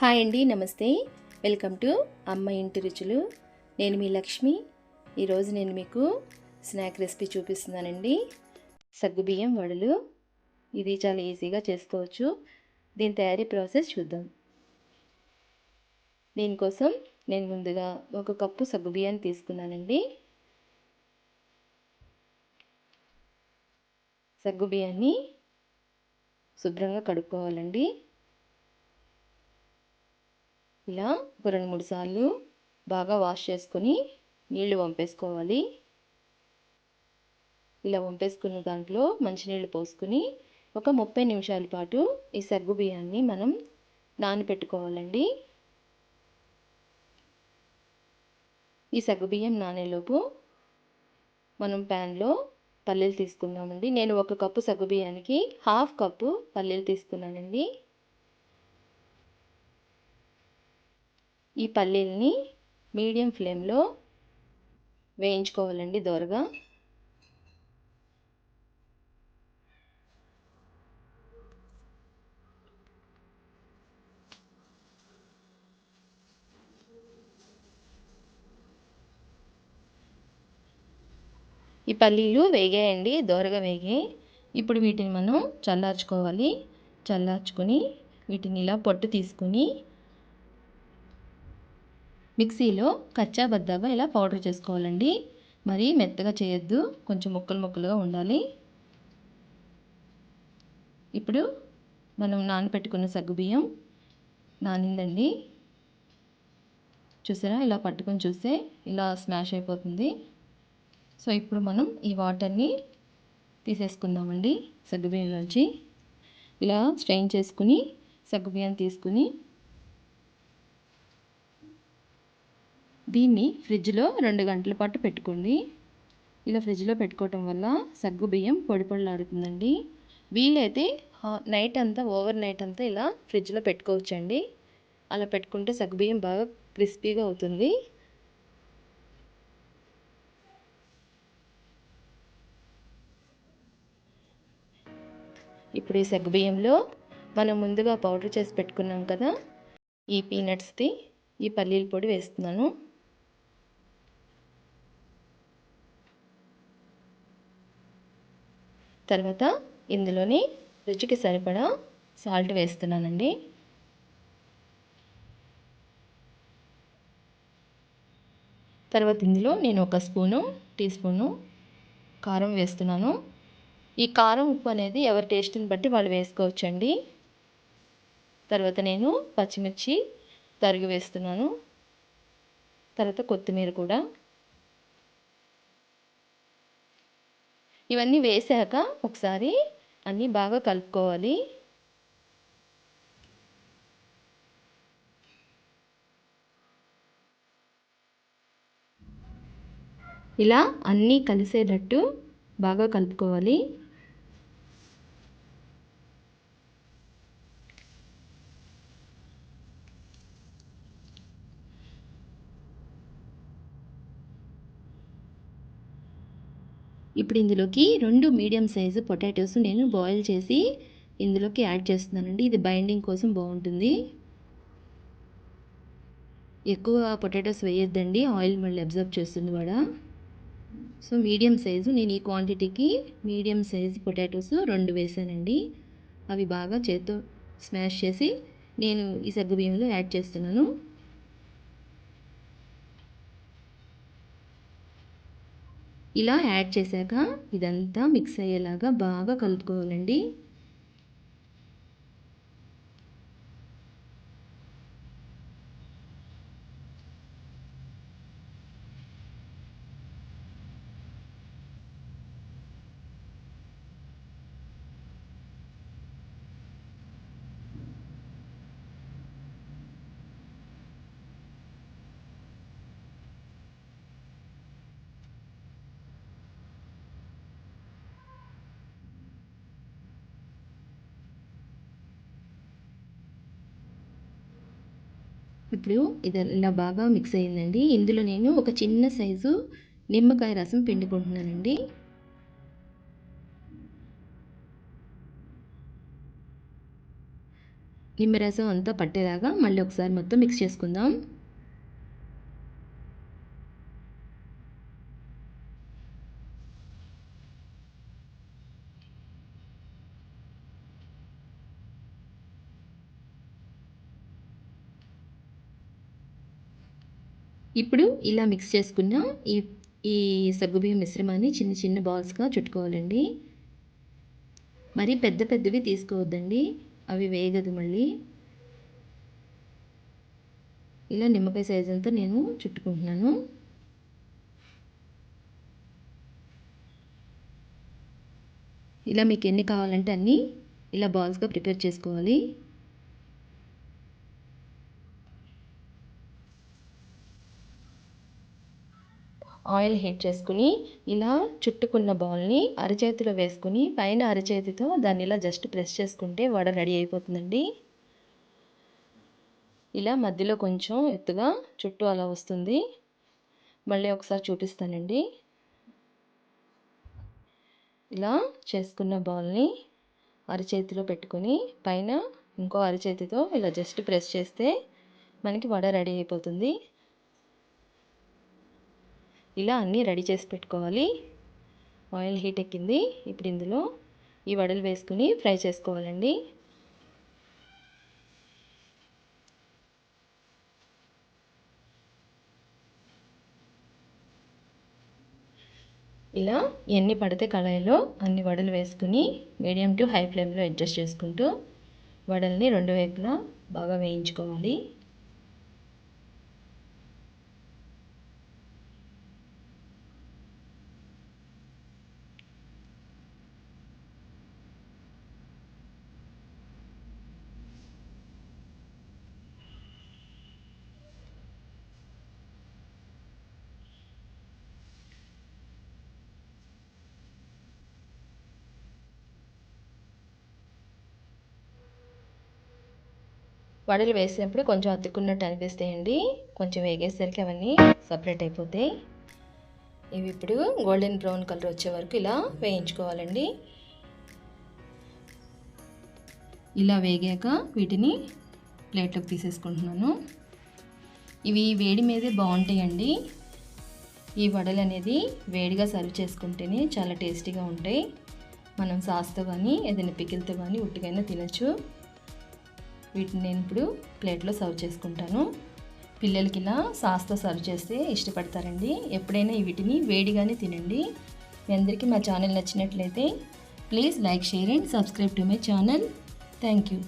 Hi అండి నమస్తే. Welcome to అమ్మ ఇంటి రుచులు. నేను మీ లక్ష్మి. ఈరోజు నేను మీకు స్నాక్ రెసిపీ చూపిస్తున్నానండి. సగ్గుబియ్యం వడలు. ఇది చాలా ఈజీగా చేసుకోవచ్చు. దీని తయారీ ప్రాసెస్ చూద్దాం. దీనికోసం నేను ముందుగా ఒక కప్పు సగ్గుబియ్యాన్ని తీసుకున్నానండి. సగ్గుబియ్యాన్ని శుభ్రంగా కడుక్కోవాలండి. ఇలా ఒక రెండు మూడు సార్లు బాగా వాష్ చేసుకొని నీళ్ళు వంపేసుకోవాలి. ఇలా వంపేసుకున్న దాంట్లో మంచినీళ్ళు పోసుకుని ఒక ముప్పై నిమిషాల పాటు ఈ సగ్గు బియ్యాన్ని మనం నానబెట్టుకోవాలండి ఈ సగ్గుబియ్యం నానేలోపు మనం ప్యాన్లో పల్లీలు తీసుకుందామండి. నేను ఒక కప్పు సగ్గుబియ్యానికి హాఫ్ కప్పు పల్లీలు తీసుకున్నానండి. ఈ పల్లీల్ని మీడియం ఫ్లేమ్లో వేయించుకోవాలండి దోరగా. ఈ పల్లీలు వేగాయండి దోరగా వేగాయి ఇప్పుడు వీటిని మనం చల్లార్చుకోవాలి. చల్లార్చుకొని వీటిని ఇలా పొట్టు తీసుకుని మిక్సీలో కచ్చా బద్దాగా ఇలా పౌడర్ చేసుకోవాలండి. మరి మెత్తగా చేయొద్దు. కొంచెం ముక్కలు ముక్కలుగా ఉండాలి. ఇప్పుడు మనం నానపెట్టుకున్న సగ్గుబియ్యం నానిందండి. చూసారా? ఇలా పట్టుకొని చూస్తే ఇలా స్మాష్ అయిపోతుంది. సో ఇప్పుడు మనం ఈ వాటర్ని తీసేసుకుందామండి సగ్గుబియ్యం నుంచి. ఇలా స్ట్రెయిన్ చేసుకుని సగ్గుబియ్యం తీసుకుని దీన్ని ఫ్రిడ్జ్లో రెండు గంటల పాటు పెట్టుకోండి. ఇలా ఫ్రిడ్జ్లో పెట్టుకోవటం వల్ల సగ్గు బియ్యం పొడి పొడిలాడుతుందండి వీలైతే నైట్ అంతా ఓవర్ నైట్ అంతా ఇలా ఫ్రిడ్జ్లో పెట్టుకోవచ్చండి. అలా పెట్టుకుంటే సగ్గు బియ్యం బాగా క్రిస్పీగా అవుతుంది. ఇప్పుడు ఈ సగ్గు బియ్యంలో మనం ముందుగా పౌడర్ చేసి పెట్టుకున్నాం కదా ఈ పీనట్స్ది ఈ పల్లీల పొడి వేస్తున్నాను. తర్వాత ఇందులోని రుచికి సరిపడా సాల్ట్ వేస్తున్నానండి. తర్వాత ఇందులో నేను ఒక స్పూను టీ స్పూను కారం వేస్తున్నాను. ఈ కారం ఉప్పు అనేది ఎవరి టేస్ట్ని బట్టి వాళ్ళు వేసుకోవచ్చండి. తర్వాత నేను పచ్చిమిర్చి తరిగి వేస్తున్నాను. తర్వాత కొత్తిమీర కూడా ఇవన్నీ వేసాక ఒకసారి అన్నీ బాగా కలుపుకోవాలి. ఇలా అన్నీ కలిసేటట్టు బాగా కలుపుకోవాలి. ఇప్పుడు ఇందులోకి రెండు మీడియం సైజు పొటాటోస్ నేను బాయిల్ చేసి ఇందులోకి యాడ్ చేస్తున్నానండి. ఇది బైండింగ్ కోసం బాగుంటుంది. ఎక్కువ పొటాటోస్ వేయొద్దండి. ఆయిల్ మళ్ళీ అబ్జర్వ్ చేస్తుంది కూడా సో మీడియం సైజు నేను ఈ క్వాంటిటీకి మీడియం సైజు పొటాటోస్ రెండు వేసానండి. అవి బాగా చేత్తో స్మాష్ చేసి నేను ఈ సగ్గుబియ్యంలో యాడ్ చేస్తున్నాను. ఇలా యాడ్ చేశాక ఇదంతా మిక్స్ అయ్యేలాగా బాగా కలుపుకోవాలండి. ఇప్పుడు ఇది ఇలా బాగా మిక్స్ అయిందండి. ఇందులో నేను ఒక చిన్న సైజు నిమ్మకాయ రసం పిండుకుంటున్నానండి. నిమ్మరసం అంతా పట్టేలాగా మళ్ళీ ఒకసారి మొత్తం మిక్స్ చేసుకుందాం. ఇప్పుడు ఇలా మిక్స్ చేసుకున్న ఈ ఈ సగ్గుబియ్యం మిశ్రమాన్ని చిన్న చిన్న బాల్స్గా చుట్టుకోవాలండి. మరి పెద్ద పెద్దవి తీసుకోవద్దండి. అవి వేగదు మళ్ళీ. ఇలా నిమ్మకాయ సైజ్ అంతా నేను చుట్టుకుంటున్నాను. ఇలా మీకు ఎన్ని కావాలంటే అన్నీ ఇలా బాల్స్గా ప్రిపేర్ చేసుకోవాలి. ఆయిల్ హీట్ చేసుకుని ఇలా చుట్టుకున్న బాల్ని అరచేతిలో వేసుకుని పైన అరచేతితో దాన్ని ఇలా జస్ట్ ప్రెస్ చేసుకుంటే వడ రెడీ అయిపోతుందండి. ఇలా మధ్యలో కొంచెం ఎత్తుగా చుట్టూ అలా వస్తుంది. మళ్ళీ ఒకసారి చూపిస్తానండి. ఇలా చేసుకున్న బాల్ని అరచేతిలో పెట్టుకొని పైన ఇంకో అరచేతితో ఇలా జస్ట్ ప్రెస్ చేస్తే మనకి వడ రెడీ అయిపోతుంది. ఇలా అన్నీ రెడీ చేసి పెట్టుకోవాలి. ఆయిల్ హీట్ ఎక్కింది. ఇప్పుడు ఇందులో ఈ వడలు వేసుకుని ఫ్రై చేసుకోవాలండి. ఇలా ఎన్ని పడితే కళాయిలో అన్ని వడలు వేసుకుని మీడియం టు హై ఫ్లేమ్లో అడ్జస్ట్ చేసుకుంటూ వడల్ని రెండు వైపులా బాగా వేయించుకోవాలి. వడలు వేసినప్పుడు కొంచెం అతుక్కున్నట్టు అనిపిస్తాయండి. కొంచెం వేగేసరికి అవన్నీ సపరేట్ అయిపోతాయి. ఇవి ఇప్పుడు గోల్డెన్ బ్రౌన్ కలర్ వచ్చే వరకు ఇలా వేయించుకోవాలండి. ఇలా వేగాక వీటిని ప్లేట్లోకి తీసేసుకుంటున్నాను. ఇవి వేడి మీదే బాగుంటాయండి. ఈ వడలు అనేది వేడిగా సర్వ్ చేసుకుంటేనే చాలా టేస్టీగా ఉంటాయి. మనం సాస్తో కానీ ఏదైనా పికిల్తో కానీ ఉట్టుకైనా తినచ్చు. వీటిని నేను ఇప్పుడు ప్లేట్లో సర్వ్ చేసుకుంటాను. పిల్లలకి ఇలా సాస్తో సర్వ్ చేస్తే ఇష్టపడతారండి. ఎప్పుడైనా వీటిని వేడిగానే తినండి. మీ అందరికీ మా ఛానల్ నచ్చినట్లయితే please like share and subscribe to my channel. Thank you.